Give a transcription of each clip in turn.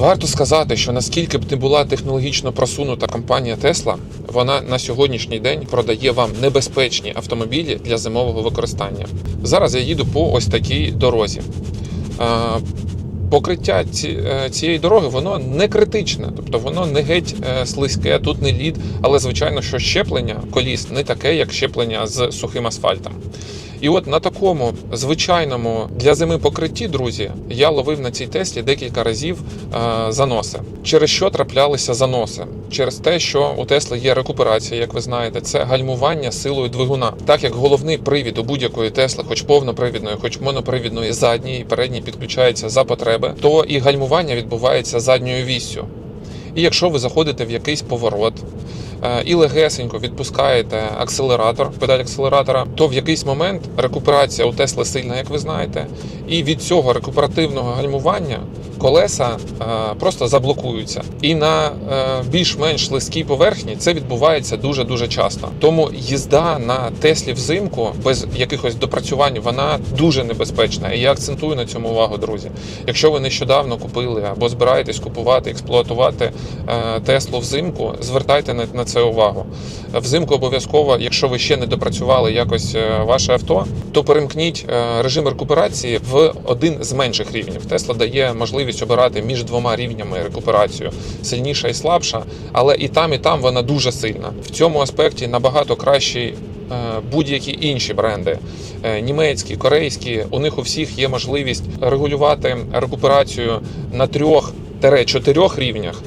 Варто сказати, що наскільки б не була технологічно просунута компанія Tesla, вона на сьогоднішній день продає вам небезпечні автомобілі для зимового використання. Зараз я їду по ось такій дорозі. Покриття е, цієї дороги воно не критичне, тобто воно не геть е, слизьке, тут не лід, але звичайно, що щеплення коліс не таке, як щеплення з сухим асфальтом. І от на такому звичайному для зими покритті, друзі, я ловив на цій Теслі декілька разів е, заноси. Через що траплялися заноси? Через те, що у Тесли є рекуперація, як ви знаєте, це гальмування силою двигуна. Так як головний привід у будь-якої Тесли, хоч повнопривідної, хоч монопривідної задньої і передній підключається за потреби, то і гальмування відбувається задньою віссю. І якщо ви заходите в якийсь поворот і легесенько відпускаєте акселератор, педаль акселератора, то в якийсь момент рекуперація у Тесли сильна, як ви знаєте, і від цього рекуперативного гальмування колеса е, просто заблокуються. І на е, більш-менш слизькій поверхні це відбувається дуже дуже часто. Тому їзда на Теслі взимку без якихось допрацювань вона дуже небезпечна. І я акцентую на цьому увагу, друзі. Якщо ви нещодавно купили або збираєтесь купувати, експлуатувати е, Теслу взимку, звертайте на це увагу. Взимку обов'язково, якщо ви ще не допрацювали якось е, ваше авто, то перемкніть е, режим рекуперації в один з менших рівнів. Тесла дає можливість обирати між двома рівнями рекуперацію сильніша і слабша, але і там, і там вона дуже сильна. В цьому аспекті набагато кращий е, будь-які інші бренди, німецькі, корейські. У них у всіх є можливість регулювати рекуперацію на трьох-чотирьох рівнях.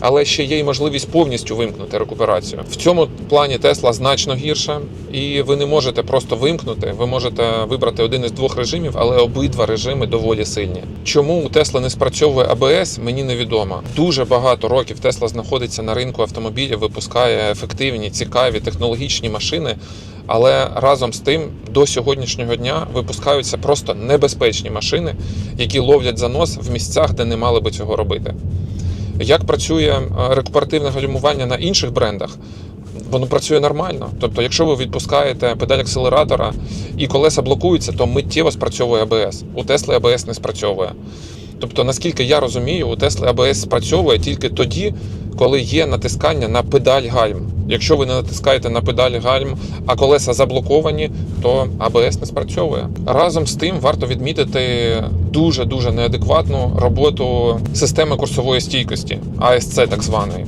Але ще є й можливість повністю вимкнути рекуперацію. В цьому плані Тесла значно гірша, і ви не можете просто вимкнути. Ви можете вибрати один із двох режимів, але обидва режими доволі сильні. Чому у Тесла не спрацьовує АБС, мені невідомо. Дуже багато років Тесла знаходиться на ринку автомобілів, випускає ефективні, цікаві технологічні машини. Але разом з тим до сьогоднішнього дня випускаються просто небезпечні машини, які ловлять занос в місцях, де не мали би цього робити. Як працює е, рекуперативне гальмування на інших брендах? Воно працює нормально. Тобто, якщо ви відпускаєте педаль акселератора і колеса блокуються, то миттєво спрацьовує АБС. У Тесли АБС не спрацьовує. Тобто, наскільки я розумію, у Тесли АБС спрацьовує тільки тоді, коли є натискання на педаль гальм. Якщо ви не натискаєте на педаль гальм, а колеса заблоковані, то АБС не спрацьовує. Разом з тим варто відмітити дуже дуже неадекватну роботу системи курсової стійкості, АСЦ так званої.